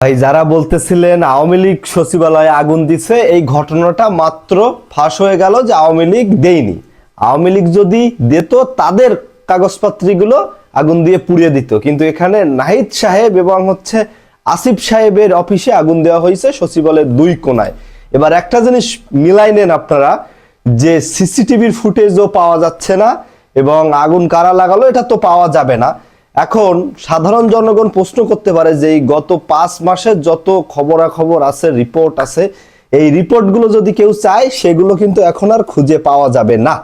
ভাই, যারা বলতেছিলেন আওয়ামী লীগ সচিবালয়ে আগুন দিছে, এই ঘটনাটা মাত্র ফাঁস হয়ে গেল যে আওয়ামী লীগ দেয়নি। আওয়ামী লীগ যদি দিত, তাদের কাগজপত্রগুলো আগুন দিয়ে পুড়িয়ে দিত। কিন্তু এখানে নাহিদ সাহেব এবং হচ্ছে আসিফ সাহেবের অফিসে আগুন দেওয়া হয়েছে সচিবালয়ের দুই কোনায়। এবার একটা জিনিস মিলাই নেন আপনারা, যে সিসিটিভির ফুটেজও পাওয়া যাচ্ছে না এবং আগুন কারা লাগালো, এটা তো পাওয়া যাবে না। এখন সাধারণ জনগণ প্রশ্ন করতে পারে যে এই গত পাঁচ মাসের যত খবরাখবর আছে, রিপোর্ট আছে, এই রিপোর্টগুলো যদি কেউ চায়, সেগুলো কিন্তু এখন আর খুঁজে পাওয়া যাবে না।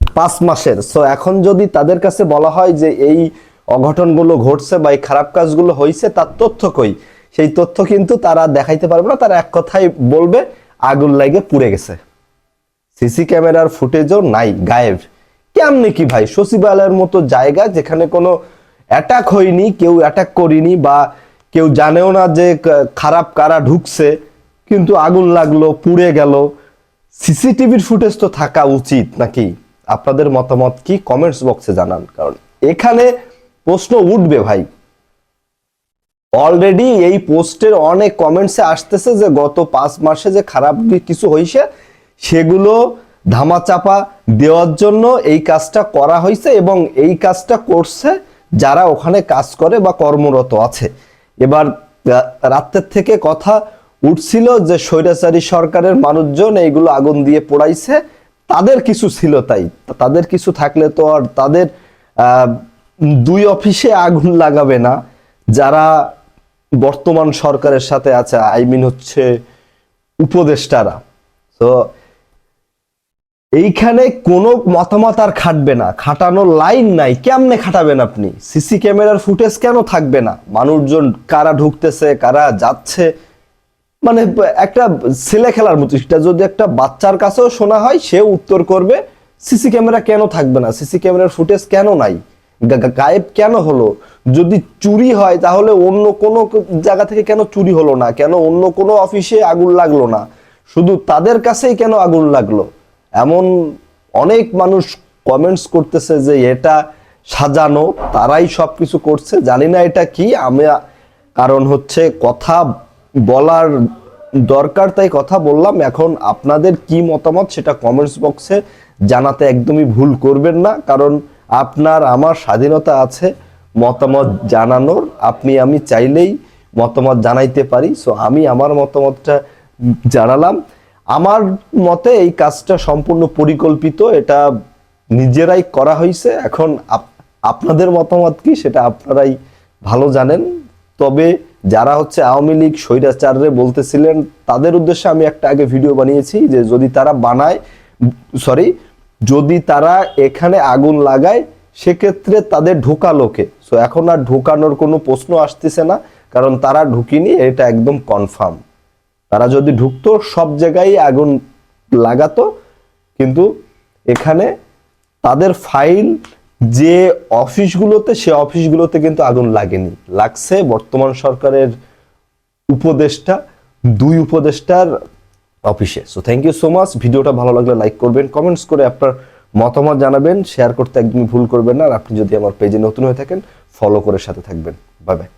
পাঁচ মাসের। সো এখন যদি তাদের কাছে বলা হয় যে এই অঘটনগুলো ঘটছে বা এই খারাপ কাজগুলো হয়েছে তার তথ্য কই? সেই তথ্য কিন্তু তারা দেখাইতে পারবে না। তারা এক কথাই বলবে, আগুন লাগে পুড়ে গেছে। সিসি ক্যামেরার ফুটেজও নাই, গায়েব। কেমনে কি ভাই? সচিবালয়ের মতো জায়গা যেখানে কোনো অ্যাটাক হয়নি, কেউ অ্যাটাক করিনি বা কেউ জানেও না যে খারাপ কারা ঢুকছে, কিন্তু আগুন লাগল, পুড়ে গেল। সিসিটিভির ফুটেজ তো থাকা উচিত নাকি? আপনাদের মতামত কি? কমেন্টস বক্সে জানান, কারণ এখানে প্রশ্ন উঠবে ভাই। অলরেডি এই পোস্টের অনেক কমেন্টসে আসতেছে যে গত পাঁচ মাসে যে খারাপ কিছু হয়েছে সেগুলো ধামাচাপা দেওয়ার জন্য এই কাজটা করা হয়েছে এবং এই কাজটা করছে যারা ওখানে কাজ করে বা কর্মরত আছে। এবার আহ, রাতের থেকে কথা উঠছিল যে স্বৈরাচারী সরকারের মানুষজন এইগুলো আগুন দিয়ে পোড়াইছে। তাদের কিছু ছিল তাই। তাদের কিছু থাকলে তো আর তাদের দুই অফিসে আগুন লাগাবে না। যারা বর্তমান সরকারের সাথে আছে আই মিন হচ্ছে উপদেষ্টারা। তো এইখানে কোনো মতামত আর খাটবে না। খাটানোর লাইন নাই। কেমনে খাটাবেন আপনি? সিসি ক্যামেরার ফুটেজ কেন থাকবে না? মানুষজন কারা ঢুকতেছে, কারা যাচ্ছে? মানে একটা ছেলে খেলার মতো। সেটা যদি একটা বাচ্চার কাছেও শোনা হয় সেও উত্তর করবে, সিসি ক্যামেরা কেন থাকবে না? সিসি ক্যামেরার ফুটেজ কেন নাই? গায়েব কেন হলো? যদি চুরি হয়, তাহলে অন্য কোনো জায়গা থেকে কেন চুরি হলো না? কেন অন্য কোনো অফিসে আগুন লাগল না? শুধু তাদের কাছেই কেন আগুন লাগল? এমন অনেক মানুষ কমেন্টস করতেছে যে এটা সাজানো, তারাই সব কিছু করছে। জানি না এটা কি, আমি, কারণ হচ্ছে কথা বলার দরকার, তাই কথা বললাম। এখন আপনাদের কি মতামত সেটা কমেন্টস বক্সে জানাতে একদমই ভুল করবেন না, কারণ আপনার, আমার স্বাধীনতা আছে মতামত জানানোর। আপনি, আমি চাইলেই মতামত জানাইতে পারি। সো আমি আমার মতামতটা জানালাম। আমার মতে এই কাজটা সম্পূর্ণ পরিকল্পিত, এটা নিজেরাই করা হয়েছে এখন আপ- আপনাদের মতামত কি সেটা আপনারাই ভালো জানেন। তবে যারা হচ্ছে আওয়ামী লীগ স্বৈরাচাররে বলতেছিলেন, তাদের উদ্দেশ্যে আমি একটা আগে ভিডিও বানিয়েছি যে যদি তারা বানায়, সরি, যদি তারা এখানে আগুন লাগায়, সেক্ষেত্রে তাদের ঢোকালোকে সো এখন আর ঢোকানোর কোনো প্রশ্ন আসতেছে না, কারণ তারা ঢুকিনি, এটা একদম কনফার্ম তারা যদি ঢুকতো, সব জায়গায় আগুন লাগাতো, কিন্তু এখানে তাদের ফাইল যে অফিসগুলোতে, সে অফিসগুলোতে কিন্তু আগুন লাগেনি। লাগছে বর্তমান সরকারের উপদেষ্টা, দুই উপদেষ্টার অফিসে। So thank you so much ভিডিওটা ভালো লাগলে লাইক করবেন কমেন্টস করে আপনার মতামত জানাবেন। শেয়ার করতে একদমই ভুল করবেন না। আর আপনি যদি আমার পেজে নতুন হয়ে থাকেন ফলো করে সাথে থাকবেন। Bye bye